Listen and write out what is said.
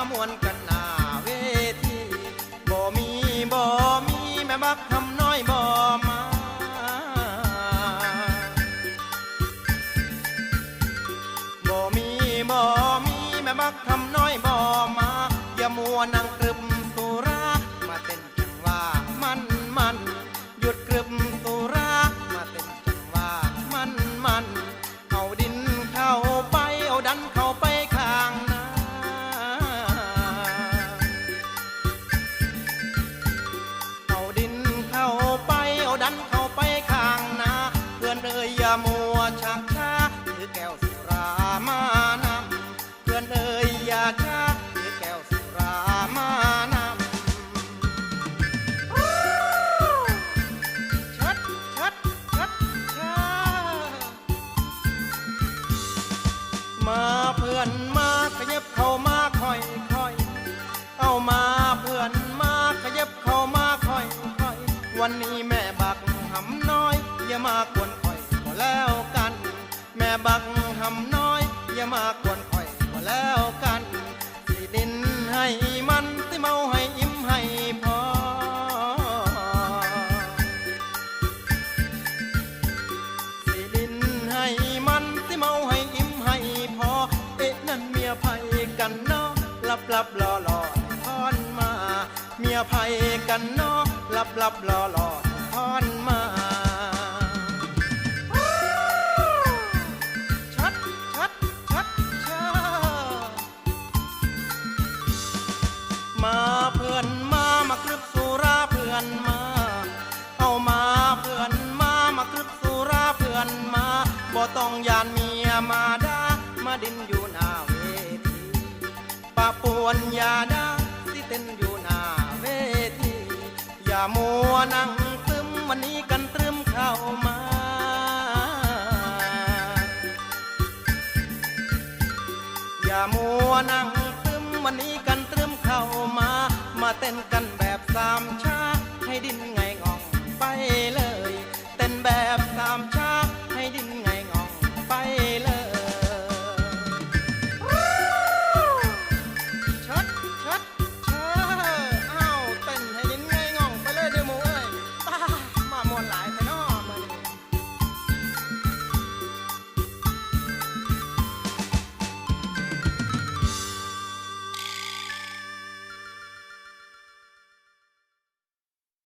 มามวนกันหน้าเวทีบ่มีบ่มีแม่บักทำน้อยบ่มาบ่มีบ่มีแม่บักทำน้อยบ่มาอย่ามัวนั่ง มาเพื่อนมาขยับเข้ามาค่อยค่อยเอามาเพื่อนมาขยับเข้ามาค่อยค่อยวันนี้แม่บักหำน้อยอย่ามากวนค่อยก็แล้วกัน แม่บักหำน้อยอย่ามากวน ลับลับรอรอทอนมา เมียไผกันเนาะลับลับรอรอทอนมาชัดชัดชัดชามาเพื่อนมามากรึบสุราเพื่อนมา เอามาเพื่อนมามากรึบสุราเพื่อนมาบ่ต้องยานเมียมาดามาดินอยู่ วนอย่าได้ที่เต้นอยู่หน้าเวที อย่ามัวนั่งซึมวันนี้กันตรึมเข้ามา อย่ามัวนั่งซึมวันนี้กันตรึมเข้ามา มาเต้นกันแบบสามชาให้ดินไงงองไปเลย เต้นแบบสามชาให้ดิน Huh?